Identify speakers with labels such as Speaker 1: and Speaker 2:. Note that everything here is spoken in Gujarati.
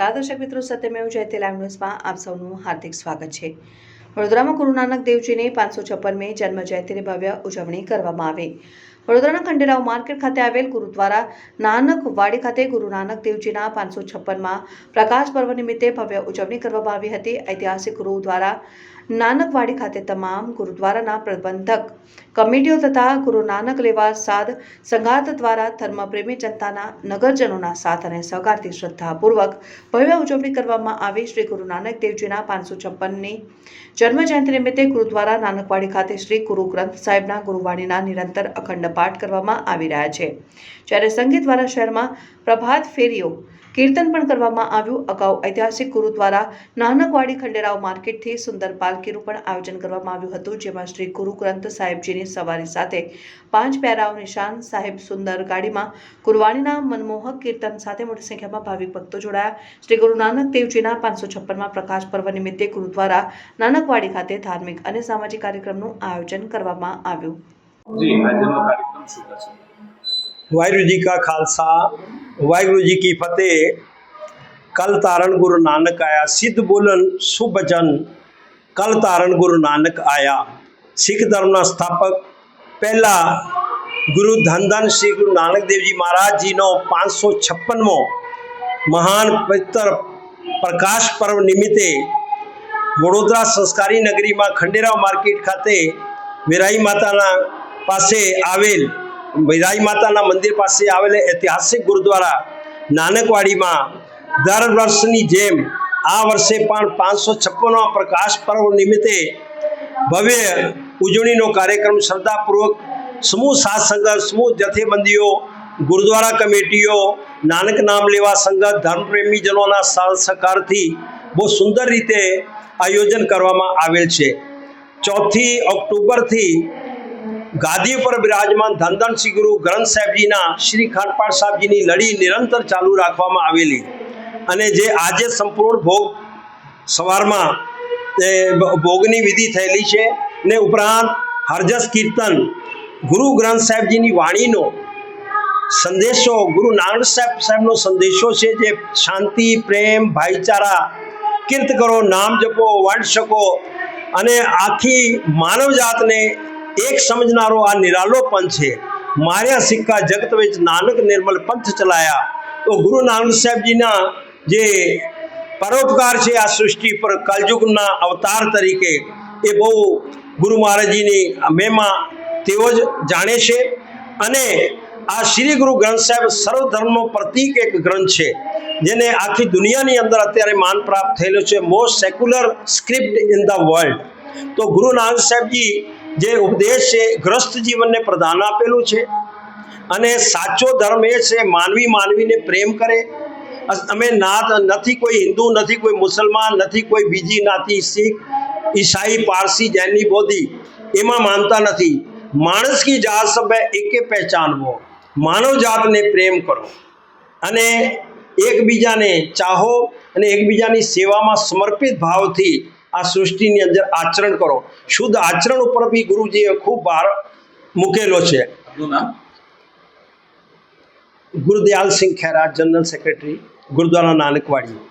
Speaker 1: નમસ્કાર, દર્શક મિત્રો, સત્યમેવ જયતે લાઈવ ન્યૂઝમાં આપ સૌનું હાર્દિક સ્વાગત છે. વડોદરામાં ગુરુ નાનક દેવજીની પાંચસો છપ્પનમી જન્મ જયંતિની ભવ્ય ઉજવણી કરવામાં આવી. વડોદરાના ખંડેરાવ માર્કેટ ખાતે આવેલ ગુરુદ્વારા નાનક વાડી ખાતે ગુરુ નાનક દેવજીના પાંચસો છપ્પનમાં પ્રકાશ પર્વ નિમિત્તે ભવ્ય ઉજવણી કરવામાં આવી હતી. ઐતિહાસિક ગુરુ દ્વારા નાનકવાડી ખાતે તમામ ગુરુદ્વારાના પ્રબંધક, કમિટીઓ તથા ગુરુ નાનક લેવા સાદ સંગાત દ્વારા ધર્મપ્રેમી જનતાના નગરજનોના સાથ અને સહકારથી શ્રદ્ધાપૂર્વક ભવ્ય ઉજવણી કરવામાં આવી. શ્રી ગુરુ નાનક દેવજીના પાંચસો છપ્પનની જન્મ જયંતિ નિમિત્તે ગુરુદ્વારા નાનકવાડી ખાતે શ્રી ગુરુ ગ્રંથ સાહેબના ગુરુવાણીના નિરંતર અખંડ પાઠ કરવામાં આવી રહ્યા છે. જ્યારે સંગીત દ્વારા શહેરમાં પ્રભાત ફેરીઓ કીર્તન પણ કરવામાં આવ્યું. અગાઉ ઐતિહાસિક ગુરુ દ્વારા નાનકવાડી ખંડેરાવ માર્કેટથી સુંદર પાલકીનું પણ આયોજન કરવામાં આવ્યું હતું, જેમાં શ્રી ગુરુ ગ્રંથ સાહેબજીની સવારી સાથે પાંચ પ્યારાઓ નિશાન, સાહેબ સુંદર ગાડીમાં ગુરવાણીના મનમોહક કીર્તન સાથે મોટી સંખ્યામાં ભાવિક ભક્તો જોડાયા. શ્રી ગુરુ નાનક દેવજીના પાંચસો છપ્પનમાં પ્રકાશ પર્વ નિમિત્તે ગુરુદ્વારા નાનકવાડી ખાતે ધાર્મિક અને સામાજિક કાર્યક્રમનું આયોજન કરવામાં આવ્યું.
Speaker 2: जी આજનો કાર્યક્રમ શું થશે
Speaker 3: वाहिगुरु जी का खालसा वाहिगुरु जी की फतेह कल तारण गुरु नानक आया सिद्ध बोलन सुबचन कल तारण गुरु नानक आया सिख ધર્મના સ્થાપક પહેલા ગુરુ ધન ધન શ્રી ગુરુ નાનક દેવજી મહારાજજીનો પાંચસો છપ્પનમો મહાન પવિત્ર પ્રકાશ પર્વ નિમિત્તે વડોદરા સંસ્કારી નગરીમાં ખંડેરાવ માર્કેટ ખાતે વેરાઈ માતાના પાસે આવેલ વેરાઈ માતાના મંદિર પાસે આવેલ ઐતિહાસિક ગુરુદ્વારા નાનકવાડીમાં દર વર્ષની જેમ આ વર્ષે પણ પાંચસો છપ્પનમા પ્રકાશ પર્વ નિમિત્તે ભવ્ય ઉજવણીનો કાર્યક્રમ શ્રદ્ધાપૂર્વક, સમૂહ સાથ સંગત સમૂહ જથેબંધીઓ ગુરુદ્વારા કમિટીઓ, નાનક નામ લેવા સંગત ધર્મપ્રેમીજનોના સાથ સહકારથી બહુ સુંદર રીતે આયોજન કરવામાં આવેલ છે. ચોથી ઓક્ટોબરથી ગાદી પર બિરાજમાન ધનધન શ્રી ગુરુ ગ્રંથ સાહેબજીના શ્રી ખાંડપાળ સાહેબજીની લડી નિરંતર ચાલુ રાખવામાં આવેલી. અને જે આજે સંપૂર્ણ ભોગ સવારમાં ભોગની વિધિ થયેલી છે ને ઉપરાંત હરજસ કીર્તન ગુરુ ગ્રંથ સાહેબજીની વાણીનો સંદેશો, ગુરુ નાનક સાહેબ સાહેબનો સંદેશો છે જે શાંતિ, પ્રેમ, ભાઈચારા, કીર્ત કરો, નામ જપો, વાંટ શકો અને આખી માનવ જાતને એક સમજનારો આ નિરાલો પંથ છે. માર્યા સિક્કા જગત ਵਿੱਚ નાનક નિર્મલ પંથ ચલાયા. તો ગુરુ નાનક સાહેબજીના જે પરોપકાર છે આ સૃષ્ટિ પર કલયુગના અવતાર તરીકે, એ બહુ ગુરુ મહારાજજીની મહેમા તેઓ જ જાણે છે. અને આ શ્રી ગુરુ ગ્રંથ સાહેબ સર્વ ધર્મનો પ્રતીક એક ગ્રંથ છે, જેને આખી દુનિયાની અંદર અત્યારે માન પ્રાપ્ત થયેલું છે. Most secular script in the world તો ગુરુ નાનક સાહેબજી જે ઉપદેશ છે ગ્રસ્ત જીવનને પ્રદાન આપેલું છે. અને સાચો ધર્મ એ છે, માનવી માનવીને પ્રેમ કરે. અમે નાત નથી કોઈ હિન્દુ, નથી કોઈ મુસલમાન, નથી કોઈ બીજી નાતી શીખ, ઈસાઈ, પારસી, જૈની બોધી એમાં માનતા નથી. માણસ કી જાત સભ્ય એકે પહેચાનવો. માનવ જાતને પ્રેમ કરો. અને એકબીજાને ચાહો અને એકબીજાની સેવામાં સમર્પિત ભાવથી આ સૃષ્ટિની અંદર આચરણ કરો શુદ્ધ આચરણ ઉપર બી ગુરુજીએ ખૂબ ભાર મૂકેલો છે
Speaker 2: આપનું નામ
Speaker 3: ગુરુદયાલ સિંહ ખેરા જનરલ સેક્રેટરી ગુરુદ્વારા નાનકવાડી